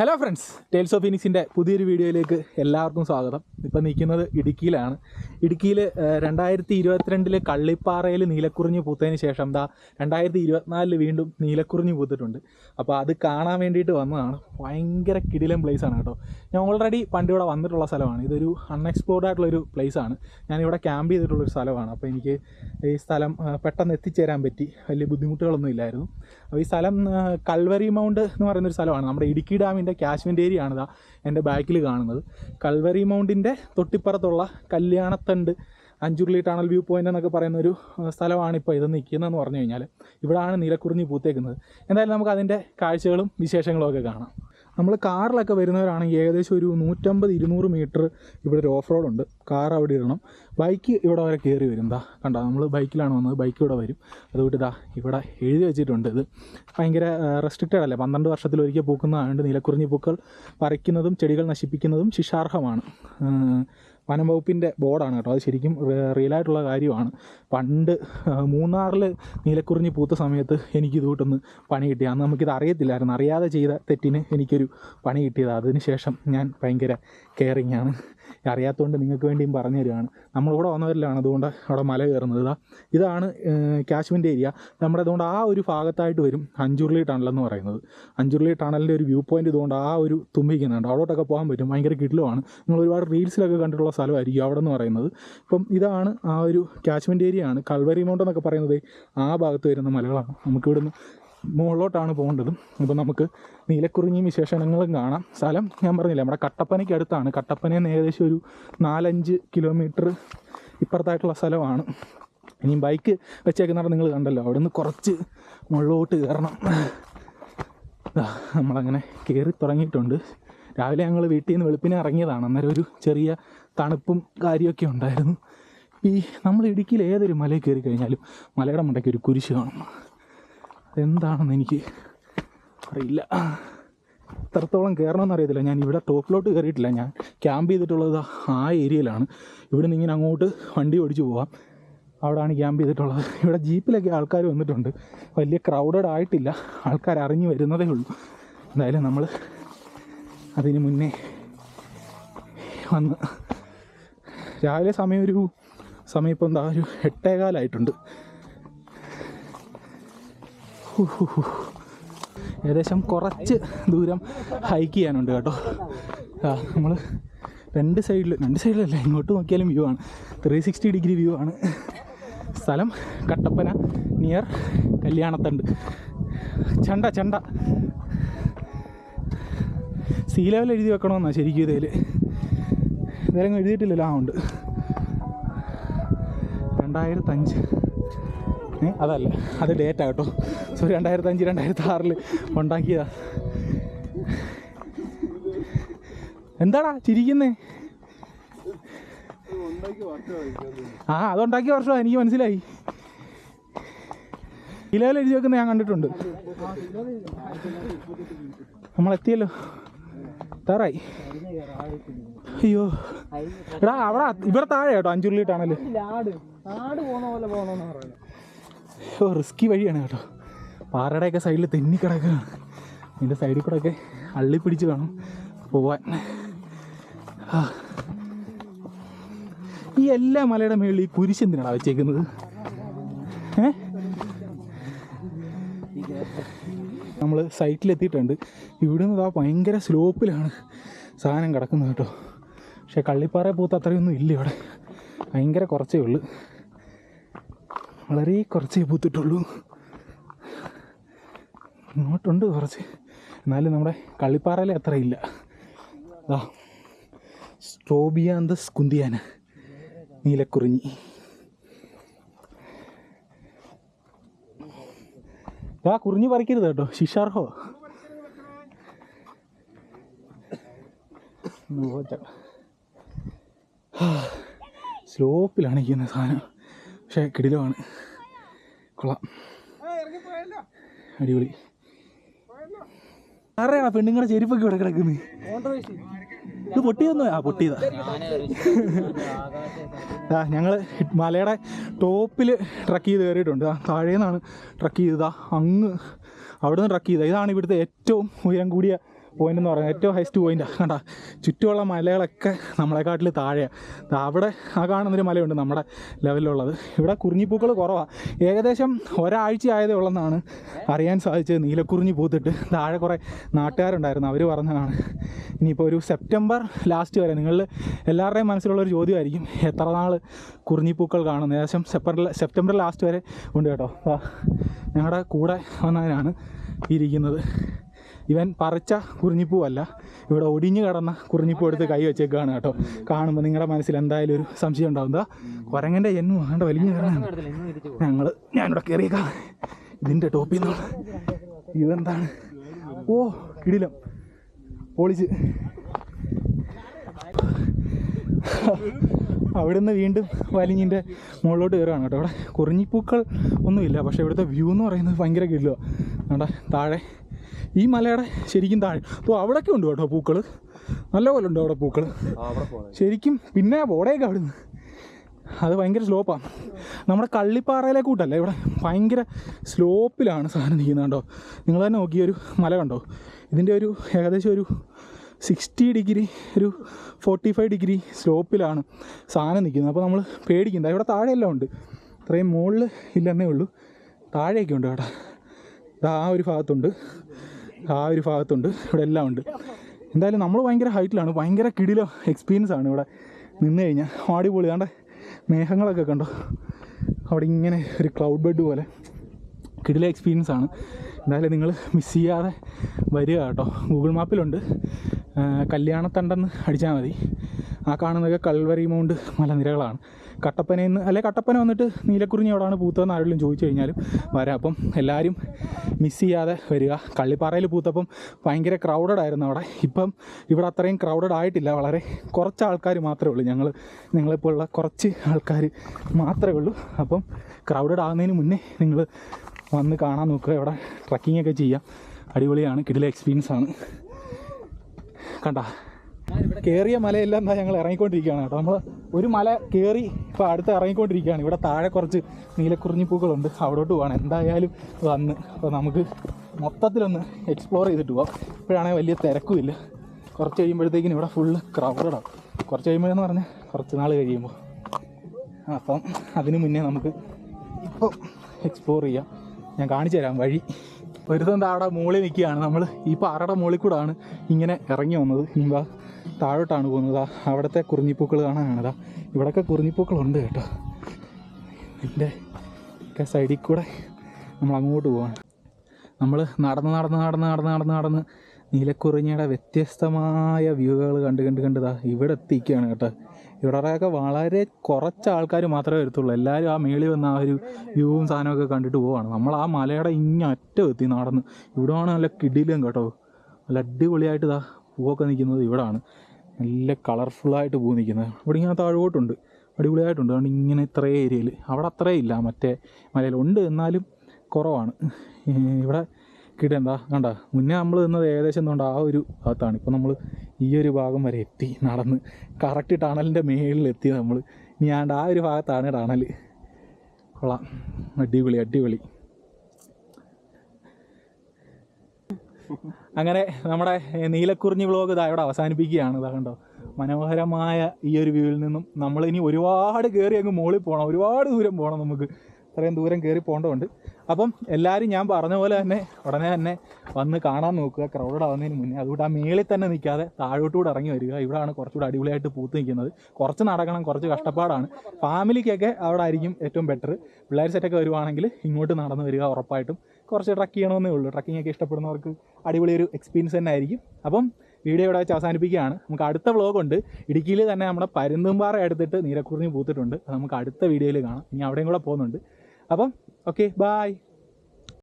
Hello friends tales of ഫിനിക്സിന്റെ പുതിയൊരു വീഡിയോയിലേക്ക് എല്ലാവർക്കും സ്വാഗതം. ഇപ്പം നിൽക്കുന്നത് ഇടുക്കിയിലാണ്. ഇടുക്കിയിൽ രണ്ടായിരത്തി ഇരുപത്തിരണ്ടിൽ കള്ളിപ്പാറയിൽ നീലക്കുറിഞ്ഞ് പൂത്തതിന് ശേഷം ദാ രണ്ടായിരത്തി ഇരുപത്തിനാലിൽ വീണ്ടും നീലക്കുറിഞ്ഞ് പൂത്തിട്ടുണ്ട്. അപ്പോൾ അത് കാണാൻ വേണ്ടിയിട്ട് വന്നതാണ്. ഭയങ്കര കിടിലം ആണ് കേട്ടോ. ഞാൻ ഓൾറെഡി പണ്ട് ഇവിടെ വന്നിട്ടുള്ള സ്ഥലമാണ്. ഇതൊരു അൺഎക്സ്പ്ലോർഡ് ആയിട്ടുള്ളൊരു ആണ് ഞാനിവിടെ ക്യാമ്പ് ചെയ്തിട്ടുള്ളൊരു സ്ഥലമാണ്. അപ്പോൾ എനിക്ക് ഈ സ്ഥലം പെട്ടെന്ന് എത്തിച്ചേരാൻ പറ്റി. വലിയ ബുദ്ധിമുട്ടുകളൊന്നും ഇല്ലായിരുന്നു. അപ്പോൾ ഈ സ്ഥലം കൾവരി മൗണ്ട് എന്ന് പറയുന്നൊരു സ്ഥലമാണ്. നമ്മുടെ ഇടുക്കി ഡാമിന്റെ കാശ്മീർ ഏരിയ ആണിതാ എന്റെ ബാക്കിൽ കാണുന്നത്. കൽവരി മൗണ്ടിന്റെ തൊട്ടിപ്പുറത്തുള്ള Kalyanathandu Anchuruli tunnel view point എന്നൊക്കെ പറയുന്ന ഒരു സ്ഥലമാണ് ഇപ്പോൾ ഇത് നിൽക്കുന്നതെന്ന് പറഞ്ഞു കഴിഞ്ഞാൽ. ഇവിടെയാണ് നീലക്കുറിഞ്ഞി പൂത്തേക്കുന്നത്. എന്തായാലും നമുക്ക് അതിന്റെ കാഴ്ചകളും വിശേഷങ്ങളും ഒക്കെ കാണാം. നമ്മൾ കാറിലൊക്കെ വരുന്നവരാണെങ്കിൽ ഏകദേശം ഒരു നൂറ്റമ്പത് ഇരുന്നൂറ് മീറ്റർ ഇവിടെ ഒരു ഓഫ് റോഡ് ഉണ്ട് കാർ അവിടെ ഇടണം. ബൈക്ക് ഇവിടെ വരെ കയറി വരും. ദാ കണ്ടോ? നമ്മൾ ബൈക്കിലാണ് വന്നത്. ബൈക്ക് ഇവിടെ വരും. അതുകൊണ്ട് ഇതാ ഇവിടെ എഴുതി വെച്ചിട്ടുണ്ട് ഇത്. ഭയങ്കര റെസ്ട്രിക്റ്റഡ് അല്ലേ? പന്ത്രണ്ട് വർഷത്തിലൊരിക്കൽ പൂക്കുന്നതായതുകൊണ്ട് നീലക്കുറിഞ്ഞി പൂക്കൾ പറിക്കുന്നതും ചെടികൾ നശിപ്പിക്കുന്നതും ശിക്ഷാർഹമാണ്. വനം വകുപ്പിന്റെ ബോർഡാണ് കേട്ടോ. അത് ശരിക്കും റിയലായിട്ടുള്ള കാര്യമാണ്. പണ്ട് മൂന്നാറിൽ നീലക്കുറിഞ്ഞി പൂത്ത സമയത്ത് എനിക്ക് ഇതുകൊണ്ടൊന്ന് പണി കിട്ടി. അന്ന് നമുക്കിത് അറിയത്തില്ലായിരുന്നു. അറിയാതെ ചെയ്ത തെറ്റിന് എനിക്കൊരു പണി കിട്ടിയത്. അതിന് ശേഷം ഞാൻ ഭയങ്കര കെയറിങ് ആണ്. അറിയാത്തതുകൊണ്ട് നിങ്ങൾക്ക് വേണ്ടിയും പറഞ്ഞു തരികയാണ് നമ്മളിവിടെ വന്നവരിലാണ് അതുകൊണ്ട് അവിടെ മല കയറുന്നത്. ഇതാ ഇതാണ് കാശ്മീർ ഏരിയ. നമ്മുടെ അതുകൊണ്ട് ആ ഒരു ഭാഗത്തായിട്ട് വരും അഞ്ചുരുളി ടണൽ എന്ന് പറയുന്നത്. അഞ്ചുരുളി ടണലിന്റെ ഒരു വ്യൂ പോയിന്റ് ഇതുകൊണ്ട് ആ ഒരു തുമ്പിക്കുന്നുണ്ട് അവിടോട്ടൊക്കെ പോകാൻ പറ്റും. ഭയങ്കര കിടിലുമാണ്. നിങ്ങൾ ഒരുപാട് റീൽസിലൊക്കെ കണ്ടിട്ടുള്ള സ്ഥലമായിരിക്കും അവിടെ എന്ന് പറയുന്നത്. ഇപ്പം ഇതാണ് ആ ഒരു കാശ്മീർ ഏരിയ ആണ് കൽവരി മൗണ്ട് എന്നൊക്കെ പറയുന്നത് ആ ഭാഗത്ത് വരുന്ന മലകളാണ്. നമുക്കിവിടുന്ന് മുകളിലോട്ടാണ് പോകേണ്ടത്. അപ്പോൾ നമുക്ക് നീലക്കുറിഞ്ഞിയും വിശേഷണങ്ങളും കാണാം. സ്ഥലം ഞാൻ പറഞ്ഞില്ല നമ്മുടെ കട്ടപ്പനയ്ക്ക് അടുത്താണ്. കട്ടപ്പനയിൽ ഏകദേശം ഒരു നാലഞ്ച് കിലോമീറ്റർ ഇപ്പുറത്തായിട്ടുള്ള സ്ഥലമാണ്. ഇനി ബൈക്ക് വെച്ചേക്കുന്നിടം നിങ്ങൾ കണ്ടല്ലോ. അവിടെ നിന്ന് കുറച്ച് മുകളിലോട്ട് കയറണം. നമ്മളങ്ങനെ കയറി തുടങ്ങിയിട്ടുണ്ട്. രാവിലെ ഞങ്ങൾ വീട്ടിൽ നിന്ന് വെളുപ്പിനെ ഇറങ്ങിയതാണ്. അന്നേരം ഒരു ചെറിയ തണുപ്പും കാര്യമൊക്കെ ഉണ്ടായിരുന്നു. ഈ നമ്മൾ ഇടുക്കിയിൽ ഏതൊരു മലയിൽ കയറി കഴിഞ്ഞാലും മലയുടെ മണ്ടയ്ക്ക് ഒരു കുരിശ് കാണും. അതെന്താണെന്ന് എനിക്ക് അറിയില്ല. എത്രത്തോളം കയറണമെന്ന് അറിയത്തില്ല. ഞാൻ ഇവിടെ ടോപ്പിലോട്ട് കയറിയിട്ടില്ല. ഞാൻ ക്യാമ്പ് ചെയ്തിട്ടുള്ളത് ആ ഏരിയയിലാണ്. ഇവിടെ നിന്ന് ഇങ്ങനെ അങ്ങോട്ട് വണ്ടി ഓടിച്ചു പോവാം. അവിടെയാണ് ക്യാമ്പ് ചെയ്തിട്ടുള്ളത്. ഇവിടെ ജീപ്പിലൊക്കെ ആൾക്കാർ വന്നിട്ടുണ്ട്. വലിയ ക്രൗഡഡ് ആയിട്ടില്ല. ആൾക്കാർ അറിഞ്ഞു വരുന്നതേ ഉള്ളൂ. എന്തായാലും നമ്മൾ അതിന് മുന്നേ വന്ന് രാവിലെ സമയം ഒരു സമയം ഇപ്പം എന്താ ഒരു എട്ടേകാലായിട്ടുണ്ട്. ഏകദേശം കുറച്ച് ദൂരം ഹൈക്ക് ചെയ്യാനുണ്ട് കേട്ടോ. ആ നമ്മൾ രണ്ട് സൈഡിൽ രണ്ട് സൈഡിലല്ല ഇങ്ങോട്ട് നോക്കിയാലും വ്യൂ ആണ്. ത്രീ സിക്സ്റ്റി ഡിഗ്രി വ്യൂ ആണ്. സ്ഥലം കട്ടപ്പന നിയർ കല്യാണത്തണ്ട്. ചണ്ട ചണ്ട. സീ ലെവൽ എഴുതി വെക്കണമെന്നാണ് ശരിക്കും ഇതിൽ ഇതെല്ലാം എഴുതിയിട്ടില്ലല്ലോ ആ ഉണ്ട്. രണ്ടായിരത്തഞ്ച്. അതല്ല അത് ഡേറ്റ കേട്ടോ. സോ രണ്ടായിരത്തി അഞ്ച് രണ്ടായിരത്തി ആറിൽ ഉണ്ടാക്കിയതാ. എന്താടാ ചിരിക്കുന്നേ? ആ അതുണ്ടാക്കിയ വർഷമാണ് എനിക്ക് മനസ്സിലായി. കിലോയിൽ എഴുതി വെക്കുന്ന ഞാൻ കണ്ടിട്ടുണ്ട്. നമ്മളെത്തിയല്ലോ. താറായി. അയ്യോ. എടാ അവിടെ ഇവിടെ താഴെ കേട്ടോ അഞ്ചുള്ളിട്ടാണല്ലോ ഓ റിസ്കി വഴിയാണ് കേട്ടോ. പാറയുടെയൊക്കെ സൈഡിൽ തെന്നി കിടക്കുകയാണ്. ഇതിന്റെ സൈഡിൽ കൂടെ ഒക്കെ അള്ളി പിടിച്ച് വേണം പോവാൻ. ഈ എല്ലാ മലയുടെ മേളിൽ ഈ കുരിശ് എന്തിനാണ് വെച്ചേക്കുന്നത്? നമ്മൾ സൈറ്റിലെത്തിയിട്ടുണ്ട് ഇവിടെ നിന്ന് ആ ഭയങ്കര സ്ലോപ്പിലാണ് സാധനം കിടക്കുന്നത് കേട്ടോ. പക്ഷെ കള്ളിപ്പാറ പൂത്ത് അത്രയൊന്നും ഇല്ല ഇവിടെ. ഭയങ്കര കുറച്ചേ ഉള്ളൂ. വളരെ കുറച്ചേ പൂത്തിട്ടുള്ളൂ. ഇങ്ങോട്ടുണ്ട് കുറച്ച്. എന്നാലും നമ്മുടെ കളിപ്പാറയിൽ അത്ര ഇല്ല. അതാ സ്ട്രോബിയാന്തസ് കുന്തിയാന നീലക്കുറിഞ്ഞി. ആ കുറിഞ്ഞി പറിക്കരുത് കേട്ടോ. ശിഷാർഹോ സ്ലോപ്പിലാണ് ഇരിക്കുന്ന സാധനം. പക്ഷേ കിടിലമാണ്. കൊള്ളാം. അടിപൊളി. ആരെയാണ് പെണ്ണുങ്ങളുടെ ചെരുപ്പൊക്കെ ഇവിടെ കിടക്കുന്നത് ഇത് പൊട്ടിയൊന്നും ആ പൊട്ടിയതാ. ആ ഞങ്ങൾ മലയുടെ ടോപ്പിൽ ട്രക്ക് ചെയ്ത് കയറിയിട്ടുണ്ട്. താഴേന്നാണ് ട്രക്ക് ചെയ്തതാ. അങ്ങ് അവിടെ നിന്ന് ട്രക്ക് ചെയ്തത്. ഇതാണ് ഇവിടുത്തെ ഏറ്റവും ഉയരം കൂടിയ പോയിന്റ് എന്ന് പറയുന്നത് ഏറ്റവും ഹൈസ്റ്റ് പോയിന്റാണ് കണ്ട? ചുറ്റുമുള്ള മലകളൊക്കെ നമ്മളെക്കാട്ടിൽ താഴെയാണ് അവിടെ ആ കാണുന്നൊരു മലയുണ്ട് നമ്മുടെ ലെവലിലുള്ളത് ഇവിടെ കുറിഞ്ഞിപ്പൂക്കൾ കുറവാണ് ഏകദേശം ഒരാഴ്ച ആയതേ ഉള്ളെന്നാണ് അറിയാൻ സാധിച്ചത് നീലക്കുറിഞ്ഞി പൂത്തിട്ട്. താഴെ കുറേ നാട്ടുകാരുണ്ടായിരുന്നു. അവർ പറഞ്ഞതാണ് ഇനിയിപ്പോൾ ഒരു സെപ്റ്റംബർ ലാസ്റ്റ് വരെ നിങ്ങളിൽ എല്ലാവരുടെയും മനസ്സിലുള്ളൊരു ചോദ്യമായിരിക്കും. എത്ര നാൾ കുറിഞ്ഞിപ്പൂക്കൾ കാണുന്നത് ഏകദേശം സെപ്റ്റംബർ സെപ്റ്റംബർ ലാസ്റ്റ് വരെ ഉണ്ട് കേട്ടോ. ഞങ്ങളുടെ കൂടെ വന്നതിനാണ് ഇരിക്കുന്നത്. ഇവൻ പറിച്ച കുറിഞ്ഞിപ്പൂവല്ല ഇവിടെ ഒടിഞ്ഞു കിടന്ന കുറിഞ്ഞിപ്പൂ എടുത്ത് കൈ വെച്ചേക്കാണ് കേട്ടോ. കാണുമ്പോൾ നിങ്ങളുടെ മനസ്സിൽ എന്തായാലും ഒരു സംശയം ഉണ്ടാവും. എന്താ കുരങ്ങന്റെ എന്നു വേണ്ട വലിഞ്ഞു കിടന്നാണ്. ഞങ്ങൾ ഞാനിവിടെ കയറിയേക്കാം ഇതിന്റെ ടോപ്പിൽ നിന്ന്? ഇതെന്താണ്? ഓ കിടിലം. പൊളിച്ച്. അവിടുന്ന് വീണ്ടും വലിഞ്ഞിന്റെ മുകളിലോട്ട് കയറുകയാണ് കേട്ടോ. ഇവിടെ കുറിഞ്ഞിപ്പൂക്കൾ ഒന്നുമില്ല പക്ഷേ ഇവിടുത്തെ വ്യൂ എന്ന് പറയുന്നത് ഭയങ്കര കിടിലോ അവിടെ താഴെ ഈ മലയുടെ ശരിക്കും താഴെ. അപ്പോൾ അവിടെയൊക്കെ ഉണ്ട് കേട്ടോ പൂക്കൾ നല്ലപോലെ ഉണ്ട് അവിടെ പൂക്കൾ ശരിക്കും പിന്നെ ബോർഡേക്ക് അവിടെ നിന്ന് അത് ഭയങ്കര സ്ലോപ്പാണ് നമ്മുടെ കള്ളിപ്പാറയിലെ കൂട്ടല്ലേ? ഇവിടെ ഭയങ്കര സ്ലോപ്പിലാണ് സാധനം നിൽക്കുന്നത് കണ്ടോ? നിങ്ങൾ തന്നെ നോക്കിയ ഒരു മല കണ്ടോ? ഇതിന്റെ ഒരു ഏകദേശം ഒരു സിക്സ്റ്റി ഡിഗ്രി ഒരു ഫോർട്ടി ഫൈവ് ഡിഗ്രി സ്ലോപ്പിലാണ് സാധനം നിൽക്കുന്നത്. അപ്പോൾ നമ്മൾ പേടിക്കുന്നത് ഇവിടെ താഴെയെല്ലാം ഉണ്ട്. ഇത്രയും മുകളിൽ ഇല്ലെന്നേ ഉള്ളൂ. താഴെയൊക്കെ ഉണ്ട് കേട്ടോ. ആ ഒരു ഭാഗത്തുണ്ട്. ആ ഒരു ഭാഗത്തുണ്ട്. ഇവിടെ എല്ലാം ഉണ്ട്. എന്തായാലും നമ്മൾ ഭയങ്കര ഹൈറ്റിലാണ്. ഭയങ്കര കിടിലോ എക്സ്പീരിയൻസ് ആണ് ഇവിടെ നിന്ന് കഴിഞ്ഞാൽ അടിപൊളി. കണ്ടേ മേഘങ്ങളൊക്കെ കണ്ടോ? അവിടെ ഇങ്ങനെ ഒരു ക്ലൗഡ് ബെഡ് പോലെ കിടില എക്സ്പീരിയൻസ് ആണ്. എന്തായാലും നിങ്ങൾ മിസ് ചെയ്യാതെ വരിക കേട്ടോ. ഗൂഗിൾ മാപ്പിലുണ്ട് കല്യാണത്തണ്ടെന്ന് അടിച്ചാൽ മതി. ആ കാണുന്നതൊക്കെ കൽവരി മൗണ്ട് മലനിരകളാണ്. കട്ടപ്പനയിൽ നിന്ന് അല്ലെ കട്ടപ്പന വന്നിട്ട് നീലക്കുറിഞ്ഞി എവിടെയാണ് പൂത്തതെന്ന് ആരെങ്കിലും ചോദിച്ചു കഴിഞ്ഞാലും വരാം. അപ്പം എല്ലാവരും മിസ് ചെയ്യാതെ വരിക. കള്ളിപ്പാറയിൽ പൂത്തപ്പം ഭയങ്കര ക്രൗഡഡ് ആയിരുന്നു അവിടെ. ഇപ്പം ഇവിടെ അത്രയും ക്രൗഡഡ് ആയിട്ടില്ല. വളരെ കുറച്ച് ആൾക്കാർ മാത്രമേ ഉള്ളൂ. ഞങ്ങൾ നിങ്ങളെപ്പോലുള്ള കുറച്ച് ആൾക്കാർ മാത്രമേ ഉള്ളൂ. അപ്പം ക്രൗഡഡ് ആകുന്നതിന് മുന്നേ നിങ്ങൾ വന്ന് കാണാൻ നോക്കുക. ഇവിടെ ട്രക്കിംഗ് ഒക്കെ ചെയ്യാം. അടിപൊളിയാണ്. കിടിലെ എക്സ്പീരിയൻസ് ആണ്. കണ്ട? കയറിയ മലയെല്ലാം എന്താ ഞങ്ങൾ ഇറങ്ങിക്കൊണ്ടിരിക്കുകയാണ് കേട്ടോ. നമ്മൾ ഒരു മല കയറി ഇപ്പോൾ അടുത്ത് ഇറങ്ങിക്കൊണ്ടിരിക്കുകയാണ്. ഇവിടെ താഴെ കുറച്ച് നീലക്കുറിഞ്ഞി പൂക്കളുണ്ട് അവിടോട്ട് പോകണം എന്തായാലും വന്ന് അപ്പോൾ നമുക്ക് മൊത്തത്തിലൊന്ന് എക്സ്പ്ലോർ ചെയ്തിട്ട് പോകാം ഇപ്പോഴാണെങ്കിൽ വലിയ തിരക്കുമില്ല കുറച്ച് കഴിയുമ്പോഴത്തേക്കിനും ഇവിടെ ഫുള്ള് ക്രൗഡാണ് കുറച്ച് കഴിയുമ്പോഴെന്ന് പറഞ്ഞാൽ കുറച്ച് നാൾ കഴിയുമ്പോൾ അപ്പം അതിന് മുന്നേ നമുക്ക് ഇപ്പോൾ എക്സ്പ്ലോർ ചെയ്യാം. ഞാൻ കാണിച്ചു തരാം വഴി. ഒരുത്തം അവിടെ മുകളിൽ നിൽക്കുകയാണ്. നമ്മൾ ഈ പാറയുടെ മുകളിൽ കൂടാണ് ഇങ്ങനെ ഇറങ്ങി വന്നത്. ഇനി താഴോട്ടാണ് പോകുന്നത്. അവിടുത്തെ കുറിഞ്ഞിപ്പൂക്കൾ കാണാനാണ്. ദാ ഇവിടെയൊക്കെ കുറിഞ്ഞിപ്പൂക്കളുണ്ട് കേട്ടോ. ഇതിന്റെ ഒക്കെ സൈഡിൽ കൂടെ നമ്മൾ അങ്ങോട്ട് പോവാണ്. നമ്മൾ നടന്ന് നടന്ന് നടന്ന് നടന്ന് നടന്ന് നടന്ന് നീലക്കുറിഞ്ഞയുടെ വ്യത്യസ്തമായ വ്യൂകൾ കണ്ട് കണ്ട് കണ്ടതാ ഇവിടെ എത്തിക്കുകയാണ് കേട്ടോ. ഇവിടെയൊക്കെ വളരെ കുറച്ച് ആൾക്കാർ മാത്രമേ വരത്തുള്ളൂ. എല്ലാവരും ആ മേളിൽ വന്ന ആ ഒരു വ്യൂവും സാധനമൊക്കെ കണ്ടിട്ട് പോവാണ്. നമ്മൾ ആ മലയുടെ ഇങ്ങ അറ്റം എത്തി നടന്ന്. ഇവിടെയാണ് നല്ല കിടിലും കേട്ടോ. നല്ല അടിപൊളിയായിട്ട് ഇതാ പൂവൊക്കെ നിൽക്കുന്നത് ഇവിടാണ്. നല്ല കളർഫുള്ളായിട്ട് പൂ നിൽക്കുന്നത്. ഇവിടെ ഇങ്ങനെ താഴോട്ടുണ്ട്. അടിപൊളിയായിട്ടുണ്ട്. അതുകൊണ്ട് ഇങ്ങനെ ഇത്രേ ഏരിയയിൽ അവിടെ അത്രേ ഇല്ല. മറ്റേ മലയിൽ ഉണ്ട് എന്നാലും കുറവാണ്. ഇവിടെ കിട എന്താ? കണ്ട? മുന്നേ നമ്മൾ നിന്നത് ഏകദേശം എന്തുകൊണ്ട് ആ ഒരു ഭാഗത്താണ്. ഇപ്പോൾ നമ്മൾ ഈ ഒരു ഭാഗം വരെ എത്തി നടന്ന്. കറക്റ്റ് ടണലിന്റെ മേളിൽ എത്തി നമ്മൾ. ഇനി ആ ഒരു ഭാഗത്താണ് ടണൽ കൊള്ളാം. അടിപൊളി അടിപൊളി. അങ്ങനെ നമ്മുടെ നീലക്കുറിഞ്ഞി വ്ളോഗ് ഇതാ ഇവിടെ അവസാനിപ്പിക്കുകയാണ് ഇതാ കണ്ടോ? മനോഹരമായ ഈ ഒരു വ്യൂവിൽ നിന്നും നമ്മൾ ഇനി ഒരുപാട് കയറി അങ്ങ് മുകളിൽ പോകണം ഒരുപാട് ദൂരം പോകണം നമുക്ക്. അത്രയും ദൂരം കയറി പോകേണ്ടതുണ്ട്. അപ്പം എല്ലാവരും ഞാൻ പറഞ്ഞ പോലെ തന്നെ ഉടനെ തന്നെ വന്ന് കാണാൻ നോക്കുക ക്രൗഡഡ് ആവുന്നതിന് മുന്നേ. അതുകൊണ്ട് ആ മേളിൽ തന്നെ നിൽക്കാതെ താഴോട്ടുകൂടെ ഇറങ്ങി വരിക. ഇവിടെയാണ് കുറച്ചുകൂടെ അടിപൊളിയായിട്ട് പൂത്ത് നിൽക്കുന്നത്. കുറച്ച് നടക്കണം കുറച്ച് കഷ്ടപ്പാടാണ്. ഫാമിലിക്കൊക്കെ അവിടെ ആയിരിക്കും ഏറ്റവും ബെറ്റർ പിള്ളേർ സെറ്റൊക്കെ വരുവാണെങ്കിൽ ഇങ്ങോട്ട് നടന്ന് വരിക ഉറപ്പായിട്ടും. കുറച്ച് ട്രക്ക് ചെയ്യണമെന്നേ ഉള്ളൂ. ട്രക്കിംഗ് ഒക്കെ ഇഷ്ടപ്പെടുന്നവർക്ക് അടിപൊളി ഒരു എക്സ്പീരിയൻസ് തന്നെ ആയിരിക്കും. അപ്പം വീഡിയോ ഇവിടെ വെച്ച് അവസാനിപ്പിക്കുകയാണ്. നമുക്ക് അടുത്ത വ്ളോഗ് ഉണ്ട്. ഇടുക്കിയിൽ തന്നെ നമ്മുടെ പരുന്തുംപാറ എടുത്തിട്ട് നീരക്കുറിഞ്ഞ് പൂത്തിട്ടുണ്ട്. അത് നമുക്ക് അടുത്ത വീഡിയോയിൽ കാണാം. ഇനി അവിടെയും കൂടെ പോകുന്നുണ്ട്. അപ്പം ഓക്കെ ബായ്